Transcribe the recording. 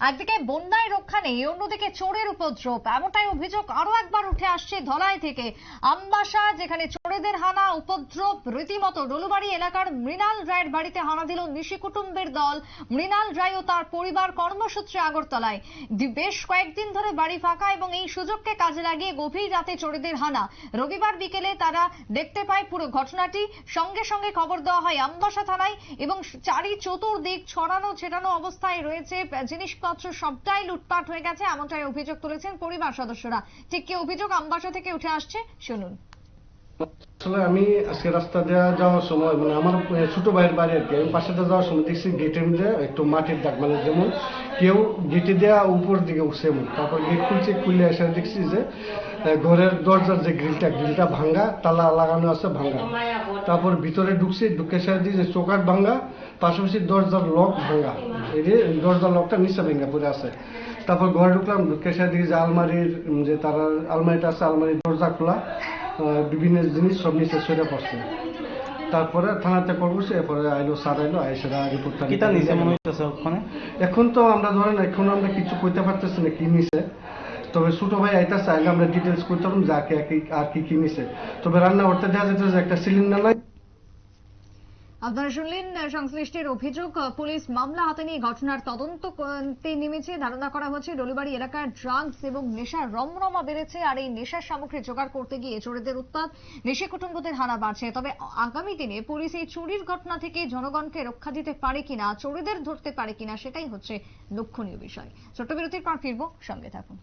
একদিকে বন্যায় রক্ষা নেই, অন্যদিকে চোরের উপদ্রব। এমনটাই অভিযোগ আরও একবার উঠে আসছে ধলাই থেকে। আমবাসা, যেখানে চোরেদের হানা, উপদ্রব, রীতিমতো ডলুবাড়ি এলাকার মৃণাল রায়ের বাড়িতে হানা দিল নিশি কুটুম্বের দল। মৃণাল রায় ও তার পরিবার কর্মসূত্রে আগরতলায়। বেশ কয়েকদিন ধরে বাড়ি ফাঁকা এবং এই সুযোগকে কাজে লাগিয়ে গভীর রাতে চোরেদের হানা। রবিবার বিকেলে তারা দেখতে পায় পুরো ঘটনাটি। সঙ্গে সঙ্গে খবর দেওয়া হয় আমবাসা থানায় এবং চারি চতুর্দিক ছড়ানো ছেটানো অবস্থায় রয়েছে জিনিসপত্র সবটাই লুটপাট হয়ে গেছে, এমনটাই অভিযোগ তুলেছেন পরিবার সদস্যরা। ঠিক কি অভিযোগ আমবাসা থেকে উঠে আসছে? শুনুন। আসলে আমি আজকে রাস্তা দেওয়া যাওয়ার সময় মানে আমার ছোট ভাইয়ের বাড়ি আর কি, আমি পাশে যাওয়ার সময় দেখছি গেটের মধ্যে একটু মাটির দাগ মানে যেমন কেউ গেটে দেওয়া উপর দিকে উঠছে এমন। তারপর গেট খুলছে, খুলে এসে দেখছি যে ঘরের দরজার যে গ্রিলটা গ্রিলটা ভাঙ্গা তালা লাগানো আছে ভাঙ্গা তারপর ভিতরে ঢুকছে, ঢুকে এসে দিই যে চোকাট ভাঙ্গা পাশাপাশি দরজার লক ভাঙ্গা এই দরজার লকটা নিচে ভেঙে পড়ে আছে। তারপর ঘরে ঢুকলাম, ঢুকে এসে দিই যে আলমারির যে তার আলমারিটা আছে, আলমারির দরজা খোলা বিভিন্ন জিনিস সব নিচে সরে পড়ছে। তারপরে থানাতে করব এরপরে আইলো স্যার আইলো আইসারা রিপোর্টটা কিতা নিচে মনে হইতেছে ওখানে? এখন তো আমরা ধরেন এখন আমরা কিছু কইতে পারতেছি না কি নিছে। তবে ছোট ভাই আইতাছে আইলে আমরা ডিটেলস করতে পারব যাকে আর কি কি নিছে। তবে রান্না করতে দেখা যেতেছে যে একটা সিলিন্ডার নাই। আপনারা শুনলেন সংশ্লিষ্টের অভিযোগ পুলিশ মামলা হাতে নিয়ে ঘটনার তদন্ত নেমেছে। ধারণা করা হচ্ছে, ডলিবাড়ি এলাকার ড্রাগস এবং নেশার রমরমা বেড়েছে, আর এই নেশার সামগ্রী জোগাড় করতে গিয়ে চোরেদের উৎপাদ নেশে কুটুম্বদের হানা বাড়ছে। তবে আগামী দিনে পুলিশ এই চুরির ঘটনা থেকে জনগণকে রক্ষা দিতে পারে কিনা, চোরেদের ধরতে পারে কিনা, সেটাই হচ্ছে লক্ষণীয় বিষয়। ছোট্ট বিরতির পর ফিরবো, সঙ্গে থাকুন।